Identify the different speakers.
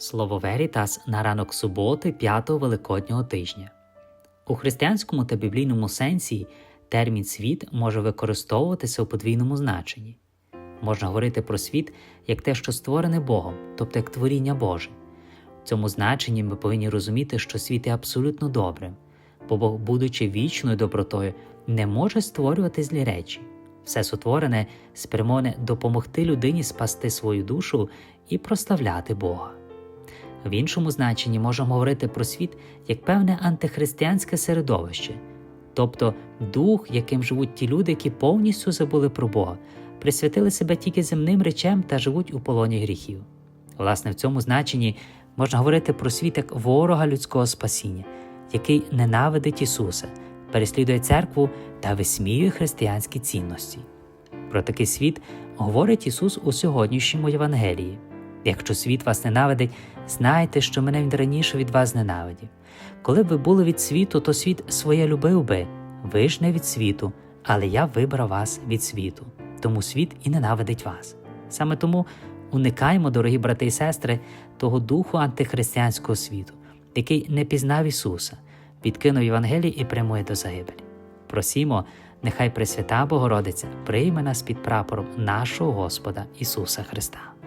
Speaker 1: Слово Верітас на ранок суботи п'ятого великоднього тижня. У християнському та біблійному сенсі термін світ може використовуватися у подвійному значенні. Можна говорити про світ як те, що створене Богом, тобто як творіння Боже. В цьому значенні ми повинні розуміти, що світ є абсолютно добрим, бо Бог, будучи вічною добротою, не може створювати злі речі. Все сотворене спрямоване допомогти людині спасти свою душу і прославляти Бога. В іншому значенні можемо говорити про світ як певне антихристиянське середовище, тобто дух, яким живуть ті люди, які повністю забули про Бога, присвятили себе тільки земним речем та живуть у полоні гріхів. Власне, в цьому значенні можна говорити про світ як ворога людського спасіння, який ненавидить Ісуса, переслідує церкву та висміює християнські цінності. Про такий світ говорить Ісус у сьогоднішньому Євангелії. Якщо світ вас ненавидить, знайте, що мене він раніше від вас ненавидів. Коли б ви були від світу, то світ своє любив би. Ви ж не від світу, але я вибрав вас від світу, тому світ і ненавидить вас. Саме тому уникаємо, дорогі брати і сестри, того духу антихристиянського світу, який не пізнав Ісуса, відкинув Євангелії і прямує до загибелі. Просімо, нехай Пресвята Богородиця прийме нас під прапором нашого Господа Ісуса Христа.